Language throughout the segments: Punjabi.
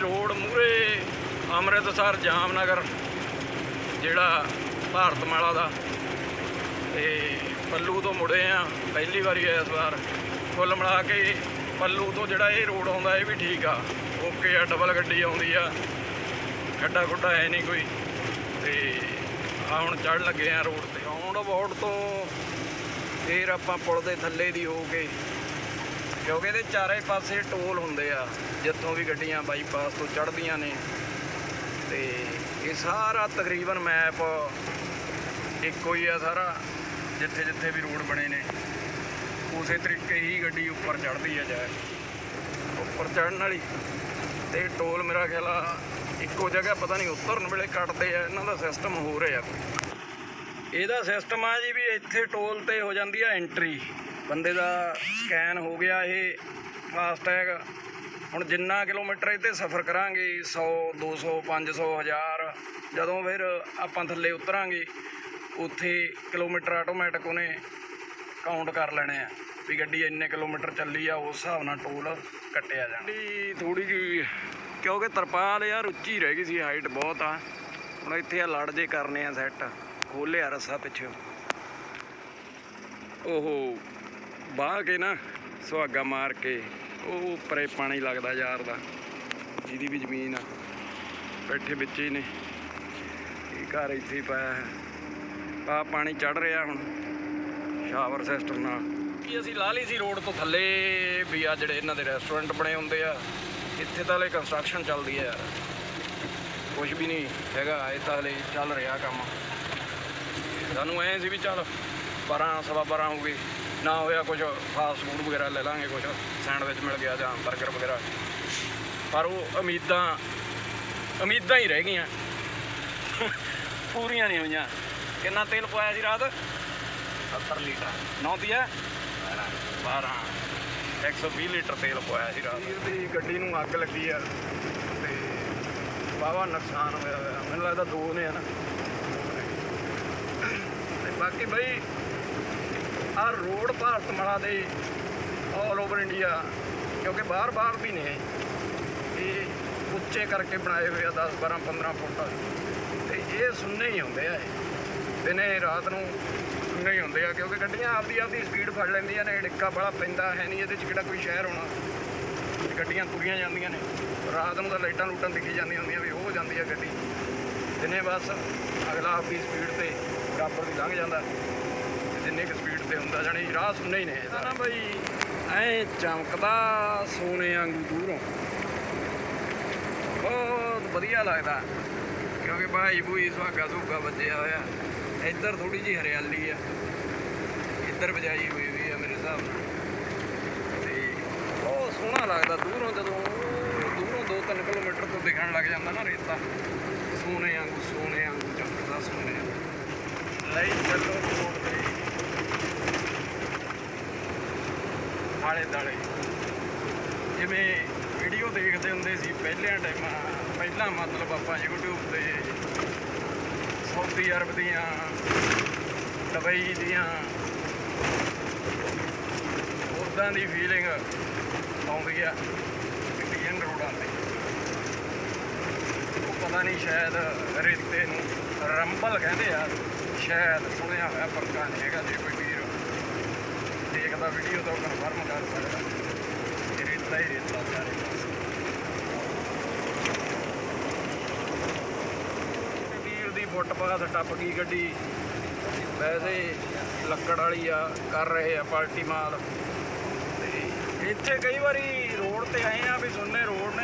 ਰੋਡ ਮੂਰੇ ਅੰਮ੍ਰਿਤਸਰ, ਜਾਮਨਗਰ ਜਿਹੜਾ ਭਾਰਤ ਮਾਲਾ ਦਾ। ਤੇ ਪੱਲੂ ਤੋਂ ਮੁੜੇ ਆ, ਪਹਿਲੀ ਵਾਰੀ ਇਸ ਵਾਰ। ਕੁੱਲ ਮਿਲਾ ਕੇ ਪੱਲੂ ਤੋਂ ਜਿਹੜਾ ਇਹ ਰੋਡ ਆਉਂਦਾ, ਇਹ ਵੀ ਠੀਕ ਆ। ਓਕੇ ਆ ਡਬਲ ਗੱਡੀ ਆਉਂਦੀ ਆ। ਖੱਡਾ ਖੁੱਡਾ ਹੈ ਨਹੀਂ ਕੋਈ। ਤੇ ਆ ਹੁਣ ਚੜ ਲੱਗੇ ਆ ਰੋਡ ਤੇ। ਰਾਉਂਡ ਅਬਾਊਟ ਤੋਂ ਫੇਰ ਆਪਾਂ ਪੁਲ ਦੇ ਥੱਲੇ ਦੀ ਹੋ ਕੇ ਕਿਉਂਕਿ ਇਹਦੇ ਚਾਰੇ ਪਾਸੇ ਟੋਲ ਹੁੰਦੇ ਆ, ਜਿੱਥੋਂ ਵੀ ਗੱਡੀਆਂ ਬਾਈਪਾਸ ਤੋਂ ਚੜ੍ਹਦੀਆਂ ਨੇ। ਤੇ ਇਹ ਸਾਰਾ ਤਕਰੀਬਨ ਮੈਪ ਇੱਕੋ ਹੀ ਆ ਸਾਰਾ ਜਿੱਥੇ ਜਿੱਥੇ ਵੀ ਰੋਡ ਬਣੇ ਨੇ। ਉਸੇ ਤਰੀਕੇ ਹੀ ਗੱਡੀ ਉੱਪਰ ਚੜ੍ਹਦੀ ਆ ਜਾਏ ਉੱਪਰ ਚੜ੍ਹਨ ਵਾਲੀ। ਤੇ ਟੋਲ ਮੇਰਾ ਖਿਆਲ ਆ, ਇੱਕੋ ਜਗ੍ਹਾ ਪਤਾ ਨਹੀਂ ਉਤਰਨ ਵੇਲੇ ਕੱਟਦੇ ਆ, ਇਹਨਾਂ ਦਾ ਸਿਸਟਮ ਹੋ ਰਿਹਾ ਇਹਦਾ ਸਿਸਟਮ ਆ ਜੀ ਵੀ ਇੱਥੇ ਟੋਲ ਤੇ ਹੋ ਜਾਂਦੀ ਆ ਐਂਟਰੀ ਬੰਦੇ ਦਾ ਸਕੈਨ ਹੋ ਗਿਆ ਇਹ ਫਾਸਟੈਗ ਹੁਣ ਜਿੰਨਾ ਕਿਲੋਮੀਟਰ ਇਹ ਤੇ ਸਫ਼ਰ ਕਰਾਂਗੇ 100 200 500 1000 ਜਦੋਂ ਫਿਰ ਆਪਾਂ ਥੱਲੇ ਉਤਰਾਂਗੇ, ਉੱਥੇ ਕਿਲੋਮੀਟਰ ਆਟੋਮੈਟਿਕ ਉਹਨੇ ਕਾਊਂਟ ਕਰ ਲੈਣੇ ਆ ਵੀ ਗੱਡੀ ਇੰਨੇ ਕਿਲੋਮੀਟਰ ਚੱਲੀ ਆ, ਉਸ ਹਿਸਾਬ ਨਾਲ ਟੋਲ ਕੱਟਿਆ ਜਾਣਾ। ਗੱਡੀ ਥੋੜੀ ਜਿਹੀ ਕਿਉਂਕਿ ਤਰਪਾਲ ਯਾਰ ਉੱਚੀ ਰਹਿ ਗਈ ਸੀ ਹਾਈਟ ਬਹੁਤ ਆ। ਹੁਣ ਇੱਥੇ ਆ ਲੜ ਜੇ ਕਰਨੇ ਆ ਸੈੱਟ ਖੋਲਿਆ ਰੱਸਾ ਪਿੱਛੇ। ਉਹ ਬਾਹ ਕੇ ਨਾ ਸੁਹਾਗਾ ਮਾਰ ਕੇ, ਉਹ ਪਰੇ ਪਾਣੀ ਲੱਗਦਾ ਯਾਰ ਦਾ, ਜਿਹਦੀ ਵੀ ਜ਼ਮੀਨ ਆ। ਬੈਠੇ ਵਿੱਚ ਹੀ ਨੇ। ਇਹ ਘਰ ਇੱਥੇ ਪਾਇਆ ਹੈ। ਆ ਪਾਣੀ ਚੜ ਰਿਹਾ ਹੁਣ, ਸ਼ਾਵਰ ਸਿਸਟਮ ਨਾਲ। ਕੀ ਅਸੀਂ ਲਾ ਲਈ ਸੀ ਰੋਡ ਤੋਂ ਥੱਲੇ, ਵੀ ਆ ਜਿਹੜੇ ਇਹਨਾਂ ਦੇ ਰੈਸਟੋਰੈਂਟ ਬਣੇ ਹੁੰਦੇ ਆ, ਇੱਥੇ ਤਾਂ ਹਲੇ ਕੰਸਟਰਕਸ਼ਨ ਚੱਲਦੀ ਹੈ ਯਾਰ। ਕੁਝ ਵੀ ਨਹੀਂ ਹੈਗਾ, ਇਹ ਤਾਂ ਹਲੇ ਚੱਲ ਰਿਹਾ ਕੰਮ। ਸਾਨੂੰ ਐਂ ਸੀ ਵੀ ਚੱਲ 12 ਸਵਾ 12 ਹੋ ਗਏ। ਨਾ ਹੋਇਆ ਕੁਝ ਫਾਸਟ ਫੂਡ ਵਗੈਰਾ ਲੈ ਲਾਂਗੇ ਕੁਝ ਸੈਂਡਵਿਚ ਮਿਲ ਗਿਆ ਜਾਂ 버ਗਰ ਵਗੈਰਾ। ਪਰ ਉਹ ਉਮੀਦਾਂ ਉਮੀਦਾਂ ਹੀ ਰਹਿ ਗਈਆਂ। ਪੂਰੀਆਂ ਨਹੀਂ ਹੋਈਆਂ। ਕਿੰਨਾ ਤੇਲ ਪਵਾਇਆ ਸੀ ਰਾਤ? 70 ਲੀਟਰ। ਨੌ ਦੀਆ 12 120 ਲੀਟਰ ਤੇਲ ਪਵਾਇਆ ਸੀ ਰਾਤ। ਦੀ ਗੱਡੀ ਨੂੰ ਅੱਗ ਲੱਗੀ ਆ ਤੇ ਵਾਹਵਾ ਨੁਕਸਾਨ ਹੋਇਆ ਹੋਇਆ। ਮੈਨੂੰ ਲੱਗਦਾ ਦੋ ਨੇ ਹਨਾ ਤੇ ਬਾਕੀ ਬਈ ਆ ਰੋਡ ਭਾਰਤ ਮਾਲਾ ਦੇ ਆਲ ਓਵਰ ਇੰਡੀਆ ਕਿਉਂਕਿ ਬਾਹਰ-ਬਾਹਰ ਵੀ ਨੇ। ਇਹ ਉੱਚੇ ਕਰਕੇ ਬਣਾਏ ਹੋਏ ਆ 10 12 15 ਫੁੱਟ। ਤੇ ਇਹ ਸੁੰਨੇ ਹੀ ਹੁੰਦੇ ਆ ਇਹ। ਦਿਨੇ ਰਾਤ ਨੂੰ ਸੁਣਨੇ ਹੀ ਹੁੰਦੇ ਆ, ਕਿਉਂਕਿ ਗੱਡੀਆਂ ਆਪਦੀ ਆਪਦੀ ਸਪੀਡ ਫੜ ਲੈਂਦੀਆਂ ਨੇ, ਡਿੱਕਾ ਬੜਾ ਪੈਂਦਾ, ਹੈ ਨਹੀਂ ਇਹਦੇ 'ਚ ਕਿਹੜਾ ਕੋਈ ਸ਼ਹਿਰ ਹੋਣਾ। ਗੱਡੀਆਂ ਤੁਰੀਆਂ ਜਾਂਦੀਆਂ ਨੇ। ਰਾਤ ਨੂੰ ਤਾਂ ਲਾਈਟਾਂ ਲੂਟਾਂ ਦਿਖੀ ਜਾਂਦੀਆਂ ਹੁੰਦੀਆਂ ਵੀ ਉਹ ਜਾਂਦੀ ਆ ਗੱਡੀ। ਦਿਨੇ ਬਸ ਅਗਲਾ ਆਪਦੀ ਸਪੀਡ ਤੇ ਬਰਾਬਰ ਦੀ ਲੰਘ ਜਾਂਦਾ। ਜਿੰਨੀ ਕੁ ਸਪੀਡ ਤੇ ਹੁੰਦਾ ਜਾਣੀ ਰਾਹ ਸੁਣਨੇ ਹੀ ਨੇ ਇਹਦਾ। ਨਾ ਬਈ, ਐ ਚਮਕਦਾ ਸੋਨੇ ਵਾਂਗੂ ਦੂਰੋਂ। ਬਹੁਤ ਵਧੀਆ ਲੱਗਦਾ, ਕਿਉਂਕਿ ਭਾਈ ਬੂਈ ਸੁਹਾਗਾ ਸੁਹਾਗਾ ਵੱਜਿਆ ਹੋਇਆ। ਇੱਧਰ ਥੋੜੀ ਜਿਹੀ ਹਰਿਆਲੀ ਆ। ਇੱਧਰ ਬਜਾਈ ਹੋਈ ਵੀ ਆ ਮੇਰੇ ਹਿਸਾਬ ਨਾਲ। ਤੇ ਬਹੁਤ ਸੋਹਣਾ ਲੱਗਦਾ, ਦੂਰੋਂ ਜਦੋਂ ਦੂਰੋਂ 2-3 ਕਿਲੋਮੀਟਰ ਤੋਂ ਦਿਖਣ ਲੱਗ ਜਾਂਦਾ ਨਾ ਰੇਤਾ। ਸੋਨੇ ਵਾਂਗੂ ਸੋਨੇ ਵਾਂਗੂ ਚਮਕਦਾ ਸੋਨੇ ਵਾਂਗੂ। ਲਈ ਚੱਲੋ ਆਲੇ ਦਾਲੇ ਜਿਵੇਂ ਵੀਡੀਓ ਦੇਖਦੇ ਹੁੰਦੇ ਸੀ ਪਹਿਲਿਆਂ ਟਾਈਮਾਂ ਪਹਿਲਾਂ ਮਤਲਬ ਆਪਾਂ YouTube ਤੇ ਸਾਊਦੀ ਅਰਬ ਦੀਆਂ ਦੁਬਈ ਦੀਆਂ ਉਦਾਂ ਦੀ ਫੀਲਿੰਗ ਆਉਂਦੀ ਆ ਇੰਡੀਅਨ ਰੋਡਾਂ ਤੇ ਉਹ ਪਤਾ ਨਹੀਂ ਸ਼ਾਇਦ ਰੇਤੇ ਨੂੰ ਰੰਬਲ ਕਹਿੰਦੇ ਆ। ਸ਼ਾਇਦ ਸੁਣਿਆ ਹੋਇਆ ਪਰਕਾ ਨਹੀਂ ਹੈਗਾ ਜੇ ਕੋਈ ਵੀਰ ਦੇਖਦਾ ਵੀਡੀਓ ਤਾਂ ਕਨਫਰਮ ਕਰ ਸਕਦਾ। ਰੇਤਾ ਹੀ ਰੇਤਾ ਸਾਰੇ ਪਾਸੇ। ਵੀਰ ਦੀ ਫੁੱਟਪਾਥ ਟੱਪ ਗਈ ਗੱਡੀ, ਵੈਸੇ ਲੱਕੜ ਵਾਲੀ ਆ, ਕਰ ਰਹੇ ਆ, ਪਾਲਟੀ ਮਾਲ ਤੇ ਇੱਥੇ ਕਈ ਵਾਰੀ ਰੋਡ ਤੇ ਆਏ ਆ ਵੀ ਸੁਣਨੇ ਰੋਡ ਨੇ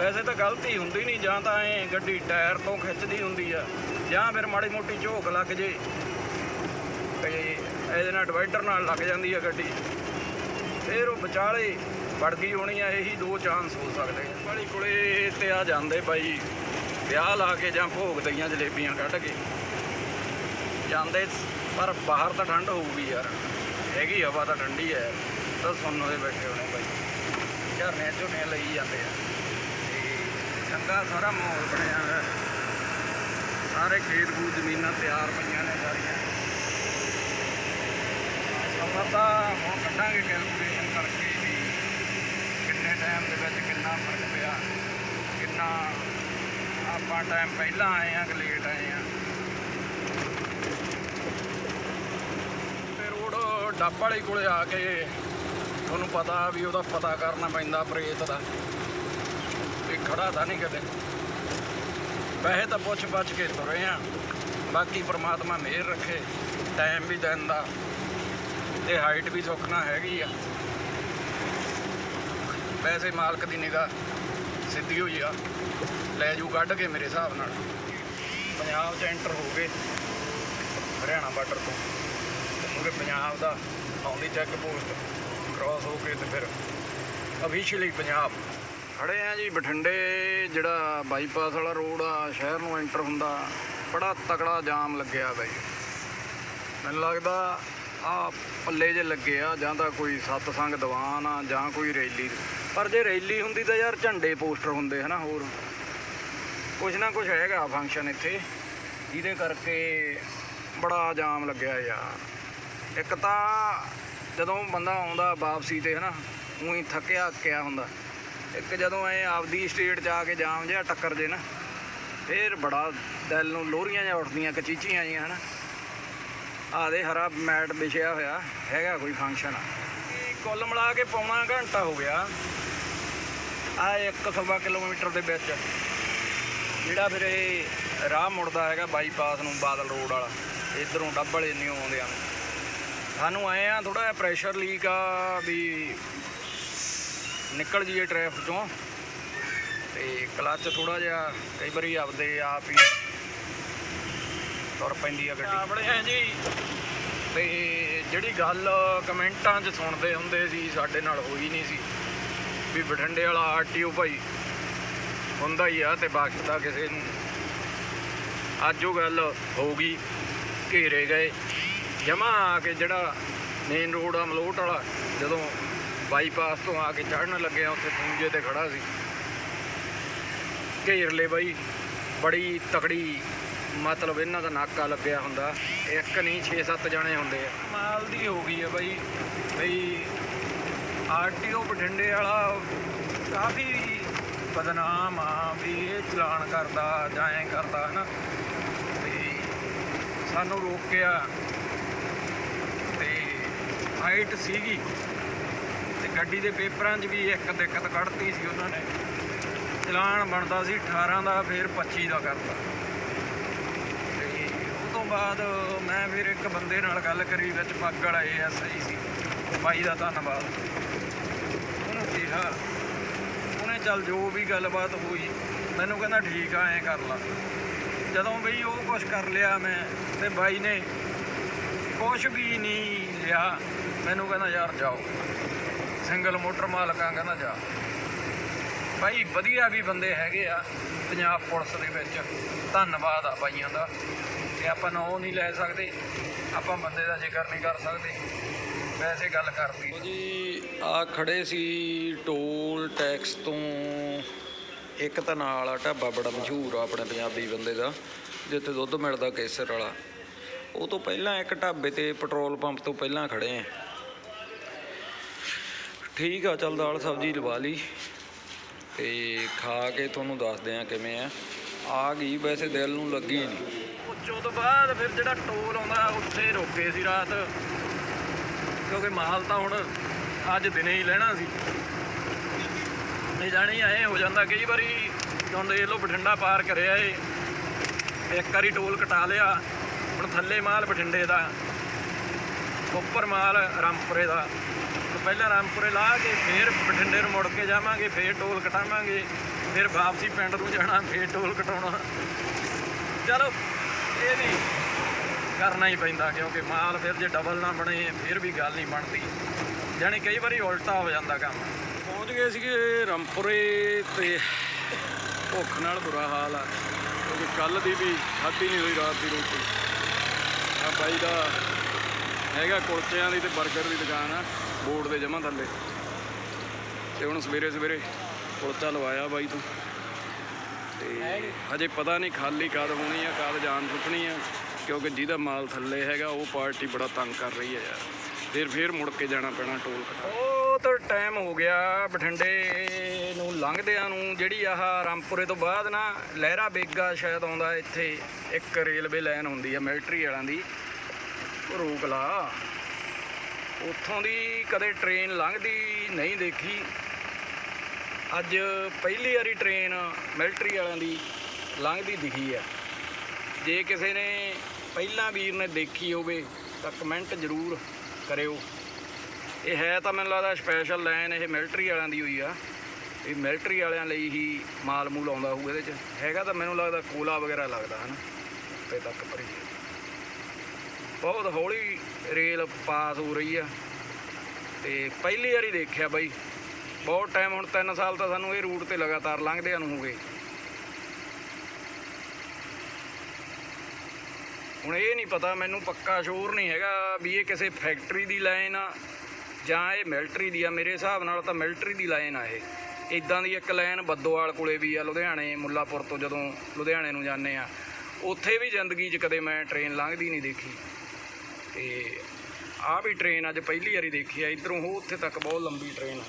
ਵੈਸੇ ਤਾਂ ਗਲਤੀ ਹੁੰਦੀ ਨਹੀਂ, ਜਾਂ ਤਾਂ ਐ ਗੱਡੀ ਟਾਇਰ ਤੋਂ ਖਿੱਚਦੀ ਹੁੰਦੀ ਆ, ਜਾਂ ਫਿਰ ਮਾੜੀ ਮੋਟੀ ਝੋਕ ਲੱਗ ਜੇ। ਤੇ ਇਹਦੇ ਨਾਲ ਡਿਵਾਈਡਰ ਨਾਲ ਲੱਗ ਜਾਂਦੀ ਆ ਗੱਡੀ। ਫਿਰ ਉਹ ਵਿਚਾਲੇ ਵੜ ਗਈ ਹੋਣੀ ਆ, ਇਹੀ ਦੋ ਚਾਂਸ ਹੋ ਸਕਦੇ ਆ। ਵਾਲੀ ਕੋਲੇ ਤੇ ਆ ਜਾਂਦੇ ਬਾਈ, ਵਿਆਹ ਲਾ ਕੇ ਜਾਂ ਭੋਗ ਦਈਆਂ ਜਲੇਬੀਆਂ ਕੱਢ ਕੇ। ਜਾਂਦੇ ਪਰ ਬਾਹਰ ਤਾਂ ਠੰਡ ਹੋਊਗੀ ਯਾਰ। ਹੈਗੀ ਹਵਾ ਤਾਂ ਠੰਡੀ ਹੈ ਤਾਂ ਸੁਣਨ ਦੇ ਬੈਠੇ ਹੋਣੇ ਬਾਈ। ਝਰਨੇ ਝੁਰਨੇ ਲਈ ਜਾਂਦੇ ਆ। ਚੰਗਾ ਸਾਰਾ ਮਾਹੌਲ ਬਣਿਆ ਹੋਇਆ ਸਾਰੇ ਖੇਤ ਖੂਤ ਜ਼ਮੀਨਾਂ ਤਿਆਰ ਪਈਆਂ ਨੇ ਸਾਰੀਆਂ। ਸਮਾਂ ਤਾਂ ਹੁਣ ਕੱਢਾਂਗੇ ਕੈਲਕੂਲੇਸ਼ਨ ਕਰਕੇ ਵੀ ਕਿੰਨੇ ਟਾਈਮ ਦੇ ਵਿੱਚ ਕਿੰਨਾ ਫ਼ਰਕ ਪਿਆ, ਕਿੰਨਾ ਆਪਾਂ ਟਾਈਮ ਪਹਿਲਾਂ ਆਏ ਆ ਕਿ ਲੇਟ ਆਏ ਆ। ਤੇ ਰੋਡ ਡੱਬ ਵਾਲੀ ਕੋਲੇ ਆ ਕੇ ਤੁਹਾਨੂੰ ਪਤਾ ਵੀ ਉਹਦਾ ਪਤਾ ਕਰਨਾ ਪੈਂਦਾ ਪ੍ਰੇਤ ਦਾ। ਖੜਾ ਤਾਂ ਨਹੀਂ ਕਦੇ। ਵੈਸੇ ਤਾਂ ਪੁੱਛ ਪੱਛ ਕੇ ਤੁਰੇ ਆ। ਬਾਕੀ ਪ੍ਰਮਾਤਮਾ ਮਿਹਰ ਰੱਖੇ ਟਾਈਮ ਵੀ ਦਿਨ ਦਾ ਤੇ ਹਾਈਟ ਵੀ ਸੁੱਖਣਾ ਹੈਗੀ ਆ। ਵੈਸੇ ਮਾਲਕ ਦੀ ਨਿਗਾਹ ਸਿੱਧੀ ਹੋਈ ਆ। ਲੈ ਜੂ ਕੱਢ ਕੇ ਮੇਰੇ ਹਿਸਾਬ ਨਾਲ। ਪੰਜਾਬ 'ਚ ਐਂਟਰ ਹੋ ਗਏ ਹਰਿਆਣਾ ਬਾਰਡਰ ਤੋਂ। ਕਿਉਂਕਿ ਪੰਜਾਬ ਦਾ, ਆਉਂਦੀ ਚੈੱਕ ਪੋਸਟ ਕ੍ਰਾਸ ਹੋ ਕੇ ਤੇ ਫਿਰ ਅਫੀਸ਼ੀਅਲੀ ਪੰਜਾਬ। ਖੜੇ ਆ ਜੀ, ਬਠਿੰਡੇ ਜਿਹੜਾ ਬਾਈਪਾਸ ਵਾਲਾ ਰੋਡ ਆ, ਸ਼ਹਿਰ ਨੂੰ ਐਂਟਰ ਹੁੰਦਾ, ਬੜਾ ਤਕੜਾ ਜਾਮ ਲੱਗਿਆ ਬਾਈ ਮੈਨੂੰ ਲੱਗਦਾ ਆ ਪੱਲੇ ਜੇ ਲੱਗੇ ਆ, ਜਾਂ ਤਾਂ ਕੋਈ ਸਤਸੰਗ ਦੀਵਾਨ ਆ, ਜਾਂ ਕੋਈ ਰੈਲੀ। ਪਰ ਜੇ ਰੈਲੀ ਹੁੰਦੀ ਤਾਂ ਯਾਰ ਝੰਡੇ ਪੋਸਟਰ ਹੁੰਦੇ, ਹਨਾ, ਹੋਰ। ਕੁਛ ਨਾ ਕੁਛ ਹੈਗਾ ਫੰਕਸ਼ਨ ਇੱਥੇ। ਜਿਹਦੇ ਕਰਕੇ ਬੜਾ ਜਾਮ ਲੱਗਿਆ ਯਾਰ। ਇੱਕ ਤਾਂ ਜਦੋਂ ਬੰਦਾ ਆਉਂਦਾ ਵਾਪਸੀ ਤੇ, ਹਨਾ, ਉਹੀ ਥੱਕਿਆ ਅੱਕਿਆ ਹੁੰਦਾ। ਇੱਕ ਜਦੋਂ ਐ ਆਪਦੀ ਸਟੇਟ 'ਚ ਆ ਕੇ ਜਾਮ ਜਿਹਾ ਟੱਕਰ ਜੇ ਨਾ, ਫੇਰ ਬੜਾ ਦਿਲ ਨੂੰ ਲੋਰੀਆਂ ਜਿਹਾ ਉੱਠਦੀਆਂ, ਕਚੀਚੀਆਂ ਜੀਆਂ ਹਨਾ। ਆਦੇ ਹਰਾ ਮੈਟ ਵਿਛਿਆ ਹੋਇਆ, ਹੈਗਾ ਕੋਈ ਫੰਕਸ਼ਨ ਕੁੱਲ ਮਿਲਾ ਕੇ ਪੌਣਾ ਘੰਟਾ ਹੋ ਗਿਆ। ਆ ਇੱਕ ਸਵਾ ਕਿਲੋਮੀਟਰ ਦੇ ਵਿੱਚ, ਜਿਹੜਾ ਫਿਰ ਇਹ ਰਾਹ ਮੁੜਦਾ ਹੈਗਾ ਬਾਈਪਾਸ ਨੂੰ, ਬਾਦਲ ਰੋਡ ਵਾਲਾ। ਇਧਰੋਂ ਡੱਬਲ ਇੰਨੇ ਆਉਂਦੇ ਆ। ਸਾਨੂੰ ਆਏ ਆ ਥੋੜਾ ਜਿਹਾ ਪ੍ਰੈਸ਼ਰ ਲੀਕ ਆ ਵੀ ਨਿਕਲ ਜੀਏ ਟ੍ਰੈਫਿਕ ਚੋਂ। ਤੇ ਕਲੱਚ ਥੋੜਾ ਜਿਹਾ ਕਈ ਵਾਰੀ ਆਪਦੇ ਆਪ ਹੀ ਤੁਰ ਪੈਂਦੀ ਆ ਗੱਡੀ। ਆਪਣੇ ਹੈ ਜੀ। ਤੇ ਜਿਹੜੀ ਗੱਲ ਕਮੈਂਟਾਂ 'ਚ ਸੁਣਦੇ ਹੁੰਦੇ ਸੀ ਸਾਡੇ ਨਾਲ ਹੋਈ ਨਹੀਂ ਸੀ। ਵੀ ਬਠਿੰਡੇ ਵਾਲਾ ਆਰਟੀਓ ਭਾਈ ਹੁੰਦਾ ਹੀ ਆ ਤੇ ਬਖਸ਼ਦਾ ਕਿਸੇ ਨੂੰ ਅੱਜ ਉਹ ਗੱਲ ਹੋ ਗਈ ਘੇਰੇ ਗਏ। ਜਮਾ ਆ ਕੇ ਜਿਹੜਾ ਮੇਨ ਰੋਡ ਆ ਮਲੋਟ ਵਾਲਾ ਜਦੋਂ ਬਾਈਪਾਸ ਤੋਂ ਆ ਕੇ ਚੜਨ ਲੱਗਿਆ, ਉੱਥੇ ਦੂਜੇ ਤੇ ਖੜਾ ਸੀ। ਘੇਰ ਲੈ ਬਾਈ, ਬੜੀ ਤਕੜੀ, ਮਤਲਬ ਇਹਨਾਂ ਦਾ ਨਾਕਾ ਲੱਗਿਆ ਹੁੰਦਾ। ਇੱਕ ਨਹੀਂ 6-7 ਜਣੇ ਹੁੰਦੇ ਆ। ਮਾਲ ਦੀ ਹੋ ਗਈ ਆ ਬਾਈ। ਬਈ, ਆਰਟੀਓ ਬਠਿੰਡੇ ਵਾਲਾ ਕਾਫੀ ਬਦਨਾਮ ਆ ਵੀ ਇਹ ਚਲਾਨ ਕਰਦਾ, ਜਾਂ ਐਂ ਕਰਦਾ, ਹਨਾ। ਤੇ ਸਾਨੂੰ ਰੋਕਿਆ। ਤੇ ਹਾਈਟ ਸੀਗੀ। ਗੱਡੀ ਦੇ ਪੇਪਰਾਂ 'ਚ ਵੀ ਇੱਕ ਦਿੱਕਤ ਕੱਢਤੀ ਸੀ ਉਹਨਾਂ ਨੇ। ਚਲਾਨ ਬਣਦਾ ਸੀ 18 ਦਾ, ਫਿਰ 25 ਦਾ ਕਰਤਾ। ਤੇ ਉਹ ਤੋਂ ਬਾਅਦ ਮੈਂ ਫਿਰ ਇੱਕ ਬੰਦੇ ਨਾਲ ਗੱਲ ਕਰੀ, ਵਿੱਚ ਪੱਗ ਵਾਲਾ ਐਸਆਈ ਸੀ। ਬਾਈ ਦਾ ਧੰਨਵਾਦ। ਉਹਨੂੰ ਕਿਹਾ, ਉਹਨੇ ਚੱਲ ਜੋ ਵੀ ਗੱਲਬਾਤ ਹੋਈ, ਮੈਨੂੰ ਕਹਿੰਦਾ ਠੀਕ ਆ, ਐਂ ਕਰ ਲਾ। ਜਦੋਂ ਬਈ ਉਹ ਕੁਝ ਕਰ ਲਿਆ ਮੈਂ, ਤੇ ਬਾਈ ਨੇ ਕੁਝ ਵੀ ਨਹੀਂ ਲਿਆ, ਮੈਨੂੰ ਕਹਿੰਦਾ ਯਾਰ ਜਾਓ। ਸਿੰਗਲ ਮੋਟਰ ਮਾਲਕਾਂ ਕਹਿੰਦਾ ਜਾ। ਬਾਈ ਵਧੀਆ ਵੀ ਬੰਦੇ ਹੈਗੇ ਆ, ਪੰਜਾਬ ਪੁਲਿਸ ਦੇ ਵਿੱਚ। ਧੰਨਵਾਦ ਆ ਬਾਈਆਂ ਦਾ। ਤੇ ਆਪਾਂ ਨਾਂ ਨਹੀਂ ਲੈ ਸਕਦੇ। ਆਪਾਂ ਬੰਦੇ ਦਾ ਜ਼ਿਕਰ ਨਹੀਂ ਕਰ ਸਕਦੇ। ਵੈਸੇ ਗੱਲ ਕਰਦੀ ਜੀ, ਆ ਖੜੇ ਸੀ ਟੋਲ ਟੈਕਸ ਤੋਂ। ਇੱਕ ਤਾਂ ਨਾਲ ਆ ਢਾਬਾ ਬੜਾ ਮਸ਼ਹੂਰ ਆ ਆਪਣੇ ਪੰਜਾਬੀ ਬੰਦੇ ਦਾ, ਜਿੱਥੇ ਦੁੱਧ ਮਿਲਦਾ ਕੇਸਰ ਵਾਲਾ। ਉਹ ਤੋਂ ਪਹਿਲਾਂ ਇੱਕ ਢਾਬੇ ਤੇ ਪੈਟਰੋਲ ਪੰਪ ਤੋਂ ਪਹਿਲਾਂ ਖੜੇ ਆ। ਠੀਕ ਆ, ਚੱਲ ਦਾਲ ਸਬਜ਼ੀ ਲਵਾ ਲਈ ਤੇ ਖਾ ਕੇ ਤੁਹਾਨੂੰ ਦੱਸਦੇ ਆ ਕਿਵੇਂ ਆ। ਆ ਗਈ, ਵੈਸੇ ਦਿਲ ਨੂੰ ਲੱਗੀ ਨਹੀਂ ਉੱਚੋਂ ਤੋਂ ਬਾਅਦ ਫਿਰ ਜਿਹੜਾ ਟੋਲ ਆਉਂਦਾ, ਉੱਥੇ ਰੋਕੇ ਸੀ ਰਾਤ। ਕਿਉਂਕਿ ਮਾਲ ਤਾਂ ਹੁਣ ਅੱਜ ਦਿਨੇ ਹੀ ਲੈਣਾ ਸੀ। ਨਹੀਂ ਜਾਣੀ ਐ ਹੋ ਜਾਂਦਾ ਕਈ ਵਾਰੀ ਹੁਣ ਦੇਖ ਲਓ ਬਠਿੰਡਾ ਪਾਰ ਕਰਿਆ ਏ ਇੱਕ ਵਾਰੀ ਟੋਲ ਕਟਾ ਲਿਆ, ਹੁਣ ਥੱਲੇ ਮਾਲ ਬਠਿੰਡੇ ਦਾ। ਉੱਪਰ ਮਾਲ ਰਾਮਪੁਰੇ ਦਾ। ਪਹਿਲਾਂ ਰਾਮਪੁਰੇ ਲਾ ਕੇ, ਫੇਰ ਬਠਿੰਡੇ ਨੂੰ ਮੁੜ ਕੇ ਜਾਵਾਂਗੇ, ਫੇਰ ਟੋਲ ਕਟਾਵਾਂਗੇ, ਫਿਰ ਵਾਪਸੀ ਪਿੰਡ ਨੂੰ ਜਾਣਾ, ਫੇਰ ਟੋਲ ਕਟਾਉਣਾ। ਚਲੋ, ਇਹ ਵੀ ਕਰਨਾ ਹੀ ਪੈਂਦਾ, ਕਿਉਂਕਿ ਮਾਲ ਫਿਰ ਜੇ ਡਬਲ ਨਾ ਬਣੇ, ਫਿਰ ਵੀ ਗੱਲ ਨਹੀਂ ਬਣਦੀ। ਯਾਨੀ ਕਈ ਵਾਰੀ ਉਲਟਾ ਹੋ ਜਾਂਦਾ ਕੰਮ। ਪਹੁੰਚ ਗਏ ਸੀਗੇ ਰਾਮਪੁਰੇ ਤੇ ਭੁੱਖ ਨਾਲ ਬੁਰਾ ਹਾਲ ਆ, ਕਿਉਂਕਿ ਕੱਲ ਦੀ ਵੀ ਖਾਧੀ ਨਹੀਂ ਹੋਈ ਰਾਤ ਦੀ ਰੋਟੀ। ਆ ਬਾਈ ਦਾ ਹੈਗਾ ਕੁਲਚਿਆਂ ਦੀ ਤੇ 버ਗਰ ਦੀ ਦੁਕਾਨ ਆ, ਬੋਰਡ ਦੇ ਜਮਾਂ ਥੱਲੇ। ਤੇ ਹੁਣ ਸਵੇਰੇ ਸਵੇਰੇ ਕੁਲਚਾ ਲਵਾਇਆ ਬਾਈ ਤੋਂ। ਤੇ ਹਜੇ ਪਤਾ ਨਹੀਂ ਖਾਲੀ ਕਦ ਹੋਣੀ ਆ, ਕਦ ਜਾਨ ਸੁੱਟਣੀ ਆ, ਕਿਉਂਕਿ ਜਿਹਦਾ ਮਾਲ ਥੱਲੇ ਹੈਗਾ, ਉਹ ਪਾਰਟੀ ਬੜਾ ਤੰਗ ਕਰ ਰਹੀ ਹੈ ਯਾਰ। ਫਿਰ ਫਿਰ ਮੁੜ ਕੇ ਜਾਣਾ ਪੈਣਾ ਟੋਲ ਕਟਾ ਉਹ ਤਾਂ ਟਾਈਮ ਹੋ ਗਿਆ ਬਠਿੰਡੇ ਨੂੰ ਲੰਘਦਿਆਂ ਨੂੰ, ਜਿਹੜੀ ਆਹ ਰਾਮਪੁਰੇ ਤੋਂ ਬਾਅਦ ਨਾ ਲਹਿਰਾ ਬੇਗਾ ਸ਼ਾਇਦ ਆਉਂਦਾ ਇੱਥੇ, ਇੱਕ ਰੇਲਵੇ ਲਾਈਨ ਹੁੰਦੀ ਆ, ਮਿਲਟਰੀ ਵਾਲਿਆਂ ਦੀ। ਰੋਕ ਲਾ ਉੱਥੋਂ ਦੀ ਕਦੇ ਟ੍ਰੇਨ ਲੰਘਦੀ ਨਹੀਂ ਦੇਖੀ। ਅੱਜ ਪਹਿਲੀ ਵਾਰੀ ਟ੍ਰੇਨ ਮਿਲਟਰੀ ਵਾਲਿਆਂ ਦੀ ਲੰਘਦੀ ਦਿਖੀ ਆ। ਜੇ ਕਿਸੇ ਨੇ ਪਹਿਲਾਂ ਵੀਰ ਨੇ ਦੇਖੀ ਹੋਵੇ, ਤਾਂ ਕਮੈਂਟ ਜ਼ਰੂਰ ਕਰਿਓ। ਇਹ ਹੈ ਤਾਂ ਮੈਨੂੰ ਲੱਗਦਾ ਸਪੈਸ਼ਲ ਲਾਈਨ ਇਹ ਮਿਲਟਰੀ ਵਾਲਿਆਂ ਦੀ ਹੋਈ ਆ। ਇਹ ਮਿਲਟਰੀ ਵਾਲਿਆਂ ਲਈ ਹੀ ਮਾਲ ਮੂਲ ਆਉਂਦਾ ਹੋਊ ਇਹਦੇ 'ਚ। ਹੈਗਾ ਤਾਂ ਮੈਨੂੰ ਲੱਗਦਾ ਕੋਲਾ ਵਗੈਰਾ ਲੱਗਦਾ ਹਨ ਤੇ ਤੱਕ ਭਰੀ ਬਹੁਤ ਹੌਲੀ ਰੇਲ ਪਾਸ ਹੋ ਰਹੀ ਆ। ਤੇ ਪਹਿਲੀ ਵਾਰੀ ਦੇਖਿਆ ਬਾਈ। ਬਹੁਤ ਟਾਈਮ ਹੁਣ 3 ਸਾਲ ਤਾਂ ਸਾਨੂੰ ਇਹ ਰੂਟ ਤੇ ਲਗਾਤਾਰ ਲੰਘਦਿਆਂ ਨੂੰ ਹੋ ਗਏ। ਹੁਣ ਇਹ ਨਹੀਂ ਪਤਾ, ਮੈਨੂੰ ਪੱਕਾ ਸ਼ੋਰ ਨਹੀਂ ਹੈਗਾ ਵੀ ਇਹ ਕਿਸੇ ਫੈਕਟਰੀ ਦੀ ਲਾਈਨ ਆ ਜਾਂ ਇਹ ਮਿਲਟਰੀ ਦੀ ਆ। ਮੇਰੇ ਹਿਸਾਬ ਨਾਲ ਤਾਂ ਮਿਲਟਰੀ ਦੀ ਲਾਈਨ ਆ ਇਹ। ਇਦਾਂ ਦੀ ਇੱਕ ਲਾਈਨ ਬੱਦੋਵਾਲ ਕੋਲੇ ਵੀ ਆ, ਲੁਧਿਆਣੇ, ਮੁੱਲਾਪੁਰ ਤੋਂ ਜਦੋਂ ਲੁਧਿਆਣੇ ਨੂੰ ਜਾਂਦੇ ਆ। ਉੱਥੇ ਵੀ ਜ਼ਿੰਦਗੀ 'ਚ ਕਦੇ ਮੈਂ ਟ੍ਰੇਨ ਲੰਘਦੀ ਨਹੀਂ ਦੇਖੀ। ਤੇ ਆਹ ਵੀ ਟ੍ਰੇਨ ਅੱਜ ਪਹਿਲੀ ਵਾਰੀ ਦੇਖੀ ਆ, ਇਧਰੋਂ ਉਹ ਉੱਥੇ ਤੱਕ ਬਹੁਤ ਲੰਬੀ ਟ੍ਰੇਨ ਆ।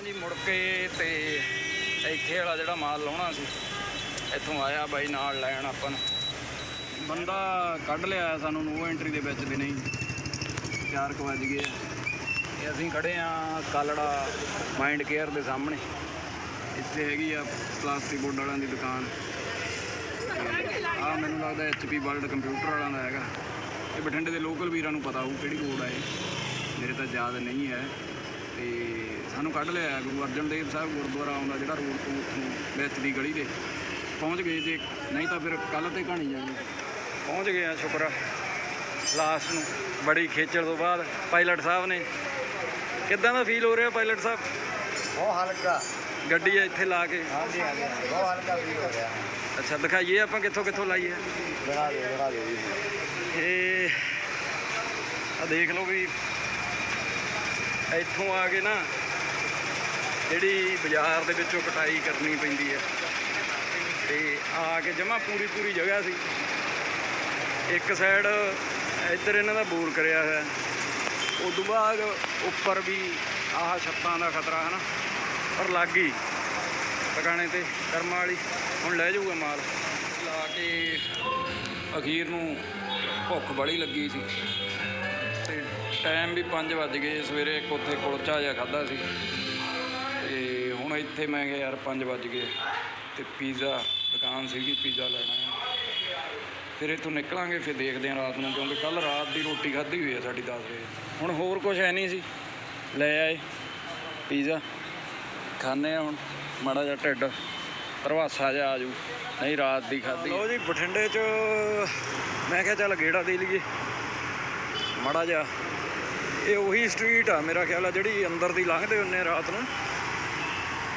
ਜੀ ਮੁੜ ਕੇ ਤੇ ਇੱਥੇ ਵਾਲਾ ਜਿਹੜਾ ਮਾਲ ਲਾਉਣਾ ਸੀ, ਇੱਥੋਂ ਆਇਆ ਬਾਈ ਨਾਲ ਲੈਣ ਆਪਾਂ ਬੰਦਾ ਕੱਢ ਲਿਆ ਸਾਨੂੰ ਨੋ ਐਂਟਰੀ ਦੇ ਵਿੱਚ ਵੀ ਨਹੀਂ। 4 ਵਜ ਗਏ ਆ। ਅਸੀਂ ਖੜੇ ਆ ਕਾਲੜਾ ਮਾਈਂਡ ਕੇਅਰ ਦੇ ਸਾਹਮਣੇ। ਇੱਥੇ ਹੈਗੀ ਆ ਪਲਾਸਟਿਕ ਬੋਰਡ ਵਾਲਿਆਂ ਦੀ ਦੁਕਾਨ। ਆ ਮੈਨੂੰ ਲੱਗਦਾ ਐਚਪੀ ਵਰਲਡ ਕੰਪਿਊਟਰ ਵਾਲਿਆਂ ਦਾ ਹੈਗਾ। ਇਹ ਬਠਿੰਡੇ ਦੇ ਲੋਕਲ ਵੀਰਾਂ ਨੂੰ ਪਤਾ ਹੋਊ ਕਿਹੜੀ ਕੋਡ ਆ ਇਹ। ਮੇਰੇ ਤਾਂ ਯਾਦ ਨਹੀਂ ਹੈ। ਤੇ ਸਾਨੂੰ ਕੱਢ ਲਿਆ ਗੁਰੂ ਅਰਜਨ ਦੇਵ ਸਾਹਿਬ ਗੁਰਦੁਆਰਾ ਆਉਂਦਾ ਜਿਹੜਾ ਰੋਡ ਤੋਂ ਉੱਥੋਂ ਵਿੱਚ ਦੀ ਗਲੀ ਦੇ। ਪਹੁੰਚ ਗਏ ਜੇ, ਨਹੀਂ ਤਾਂ ਫਿਰ ਕੱਲ ਤੇ ਕਹਾਣੀ ਜਾਣੀ ਪਹੁੰਚ ਗਏ ਆ, ਸ਼ੁਕਰ ਲਾਸਟ ਨੂੰ, ਬੜੀ ਖੇਚਲ ਤੋਂ ਬਾਅਦ। ਪਾਇਲਟ ਸਾਹਿਬ ਨੇ। ਕਿੱਦਾਂ ਦਾ ਫੀਲ ਹੋ ਰਿਹਾ ਪਾਇਲਟ ਸਾਹਿਬ? ਬਹੁਤ ਹਲਕਾ ਗੱਡੀ ਇੱਥੇ ਲਾ ਕੇ? ਹਾਂਜੀ ਹਾਂਜੀ ਹਾਂਜੀ, ਬਹੁਤ ਹਲਕਾ ਫੀਲ ਹੋ ਰਿਹਾ ਅੱਛਾ ਦਿਖਾਈਏ ਆਪਾਂ ਕਿੱਥੋਂ ਕਿੱਥੋਂ ਲਾਈਏ? ਦਿਖਾ ਦਿਓ ਦਿਖਾ ਦਿਓ ਜੀ। ਇਹ ਆ ਦੇਖ ਲਓ ਵੀ ਇੱਥੋਂ ਆ ਕੇ ਨਾ ਜਿਹੜੀ ਬਾਜ਼ਾਰ ਦੇ ਵਿੱਚੋਂ ਕਟਾਈ ਕਰਨੀ ਪੈਂਦੀ ਹੈ। ਤੇ ਆ ਕੇ ਜਮਾ ਪੂਰੀ ਪੂਰੀ ਜਗ੍ਹਾ ਸੀ। ਇੱਕ ਸਾਈਡ ਇੱਧਰ ਇਹਨਾਂ ਦਾ ਬੋਰ ਕਰਿਆ ਹੋਇਆ। ਉਦੋਂ ਬਾਅਦ ਉੱਪਰ ਵੀ ਆਹ ਛੱਤਾਂ ਦਾ ਖਤਰਾ ਹੈ ਨਾ ਪਰ ਲੱਗ ਗਈ। ਟਿਕਾਣੇ ਤੇ ਕਰਮਾਂ ਵਾਲੀ। ਹੁਣ ਲੈ ਜਾਊਗਾ ਮਾਲ। ਲਾ ਕੇ ਅਖੀਰ ਨੂੰ ਭੁੱਖ ਬੜੀ ਲੱਗੀ ਸੀ। ਤੇ ਟਾਈਮ ਵੀ 5 ਵੱਜ ਗਏ। ਸਵੇਰੇ ਇੱਕ ਉੱਥੇ ਕੁਲਚਾ ਜਿਹਾ ਖਾਦਾ ਸੀ। ਤੇ ਹੁਣ ਇੱਥੇ ਮੈਂ ਕਿਹਾ, ਯਾਰ 5 ਵੱਜ ਗਏ। ਤੇ ਪੀਜ਼ਾ ਦੁਕਾਨ ਸੀਗੀ ਪੀਜ਼ਾ ਲੈਣਾ ਹੈ ਫਿਰ ਇੱਥੋਂ ਨਿਕਲਾਂਗੇ, ਫਿਰ ਦੇਖਦੇ ਹਾਂ ਰਾਤ ਨੂੰ, ਕਿਉਂਕਿ ਕੱਲ ਰਾਤ ਦੀ ਰੋਟੀ ਖਾਧੀ ਹੋਈ ਹੈ ਸਾਡੀ 10 ਵਜੇ। ਹੁਣ ਹੋਰ ਕੁਝ ਹੈ ਨਹੀਂ ਸੀ। ਲੈ ਆਏ ਪੀਜ਼ਾ ਖਾਣੇ ਆ ਹੁਣ। ਮਾੜਾ ਜਿਹਾ ਢਿੱਡ ਪ੍ਰਵਾਸਾ ਜਿਹਾ ਆਜੂ ਨਹੀਂ, ਰਾਤ ਦੀ ਖਾਧੀ। ਲੋ ਜੀ, ਬਠਿੰਡੇ 'ਚ ਮੈਂ ਕਿਹਾ ਚੱਲ ਗੇੜਾ ਦੇ ਲਈਏ। ਮਾੜਾ ਜਿਹਾ। ਇਹ ਉਹੀ ਸਟਰੀਟ ਆ ਮੇਰਾ ਖਿਆਲ ਆ, ਜਿਹੜੀ ਅੰਦਰ ਦੀ ਲੰਘਦੇ ਹੁੰਨੇ ਰਾਤ ਨੂੰ।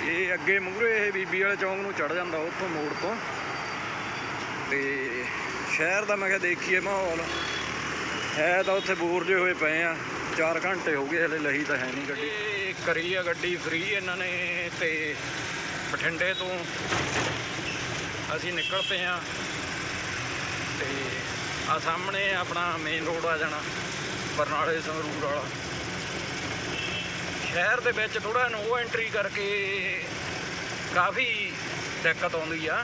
ਇਹ ਅੱਗੇ ਮੂਹਰੇ ਇਹ ਬੀਬੀ ਵਾਲੇ ਚੌਂਕ ਨੂੰ ਚੜ ਜਾਂਦਾ, ਉੱਥੋਂ ਮੋੜ ਤੋਂ। ਤੇ ਸ਼ਹਿਰ ਦਾ ਮੈਂ ਕਿਹਾ ਦੇਖੀਏ ਮਾਹੌਲ। ਹੈ ਤਾਂ ਉੱਥੇ ਬੋਰ ਜੇ ਹੋਏ ਪਏ ਆ। 4 ਘੰਟੇ ਹੋ ਗਏ, ਹਲੇ ਲਹੀ ਤਾਂ ਹੈ ਨਹੀਂ ਗੱਡੀ। ਕਰੀ ਆ ਗੱਡੀ ਫ੍ਰੀ ਇਹਨਾਂ ਨੇ ਤੇ ਬਠਿੰਡੇ ਤੋਂ ਅਸੀਂ ਨਿਕਲ ਪਏ ਆ ਤੇ ਆ ਸਾਹਮਣੇ ਆਪਣਾ ਮੇਨ ਰੋਡ ਆ ਜਾਣਾ, ਬਰਨਾਲੇ ਸੰਗਰੂਰ ਵਾਲਾ। ਸ਼ਹਿਰ ਦੇ ਵਿੱਚ ਥੋੜਾ ਨੋ ਐਂਟਰੀ ਕਰਕੇ ਕਾਫੀ ਦਿੱਕਤ ਆਉਂਦੀ ਆ,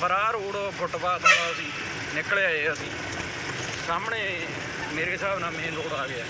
ਪਰ ਆਹ ਰੋਡ ਫੁੱਟਪਾਥ ਵਾਲਾ ਸੀ ਨਿਕਲਿਆ ਏ ਅਸੀਂ। ਸਾਹਮਣੇ ਮੇਰੇ ਹਿਸਾਬ ਨਾਲ ਮੇਨ ਰੋਡ ਆ ਗਿਆ।